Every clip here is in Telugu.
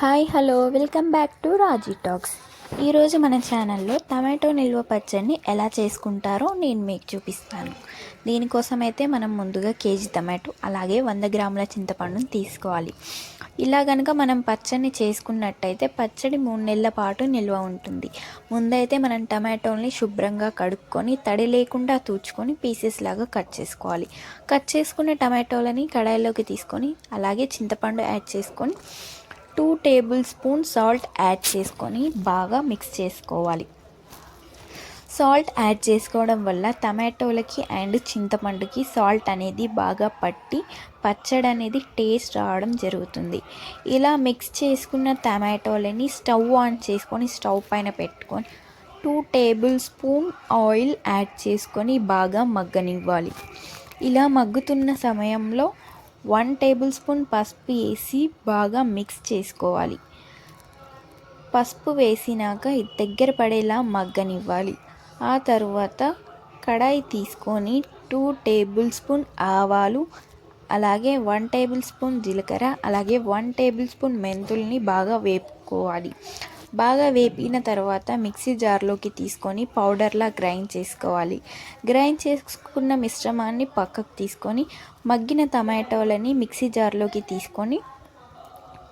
Hi hello. Welcome back to Raji talks. ఈరోజు మన ఛానల్లో టమాటో నిల్వ పచ్చడిని ఎలా చేసుకుంటారో నేను మీకు చూపిస్తాను. దీనికోసం అయితే మనం ముందుగా కేజీ టమాటో అలాగే వంద గ్రాముల చింతపండుని తీసుకోవాలి. ఇలా కనుక మనం పచ్చడిని చేసుకున్నట్టయితే పచ్చడి మూడు నెలల పాటు నిల్వ ఉంటుంది. ముందైతే మనం టమాటోల్ని శుభ్రంగా కడుక్కొని తడి లేకుండా తూచుకొని పీసెస్ లాగా కట్ చేసుకోవాలి. కట్ చేసుకున్న టమాటోలని కడాయిలోకి తీసుకొని అలాగే చింతపండు యాడ్ చేసుకొని two tablespoon salt add చేసుకొని బాగా మిక్స్ చేసుకోవాలి. సాల్ట్ యాడ్ చేసుకోవడం వల్ల టమాటోలకి అండ్ చింతపండుకి సాల్ట్ అనేది బాగా పట్టి పచ్చడి అనేది టేస్ట్ రావడం జరుగుతుంది. ఇలా మిక్స్ చేసుకున్న టమాటోలని స్టవ్ ఆన్ చేసుకొని స్టవ్ పైన పెట్టుకొని two tablespoon oil add చేసుకొని బాగా మగ్గనివ్వాలి. ఇలా మగ్గుతున్న సమయంలో వన్ టేబుల్ స్పూన్ పసుపు వేసి బాగా మిక్స్ చేసుకోవాలి. పసుపు వేసినాక ఇది దగ్గర పడేలా మగ్గనివ్వాలి. ఆ తర్వాత కడాయి తీసుకొని టూ టేబుల్ స్పూన్ ఆవాలు అలాగే వన్ టేబుల్ స్పూన్ జీలకర్ర అలాగే వన్ టేబుల్ స్పూన్ మెంతుల్ని బాగా వేపుకోవాలి. బాగా వేపిన తర్వాత మిక్సీ జార్లోకి తీసుకొని పౌడర్లా గ్రైండ్ చేసుకోవాలి. గ్రైండ్ చేసుకున్న మిశ్రమాన్ని పక్కకు తీసుకొని మగ్గిన టమాటోలని మిక్సీ జార్లోకి తీసుకొని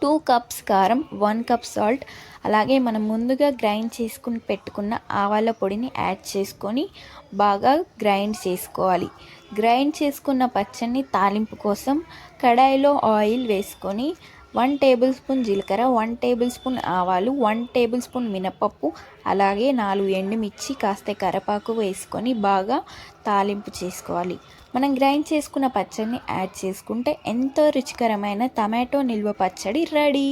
టూ కప్స్ కారం వన్ కప్ సాల్ట్ అలాగే మనం ముందుగా గ్రైండ్ చేసుకుని పెట్టుకున్న ఆవాల పొడిని యాడ్ చేసుకొని బాగా గ్రైండ్ చేసుకోవాలి. గ్రైండ్ చేసుకున్న పచ్చడిని తాలింపు కోసం కడాయిలో ఆయిల్ వేసుకొని వన్ టేబుల్ స్పూన్ జీలకర్ర వన్ టేబుల్ స్పూన్ ఆవాలు వన్ టేబుల్ స్పూన్ మినపప్పు అలాగే నాలుగు ఎండుమిర్చి కాస్త కరపాకు వేసుకొని బాగా తాలింపు చేసుకోవాలి. మనం గ్రైండ్ చేసుకున్న పచ్చడిని యాడ్ చేసుకుంటే ఎంతో రుచికరమైన టమాటో నిల్వ పచ్చడి రెడీ.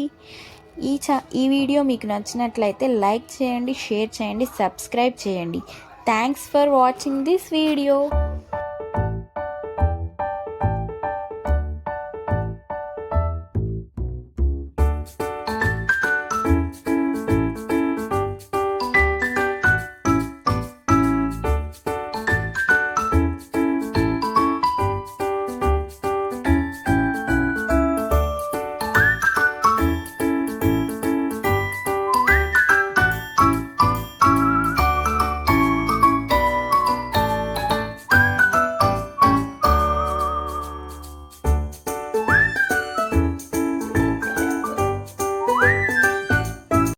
ఈ చా ఈ వీడియో మీకు నచ్చినట్లయితే లైక్ చేయండి షేర్ చేయండి సబ్స్క్రైబ్ చేయండి. Thanks for watching this video.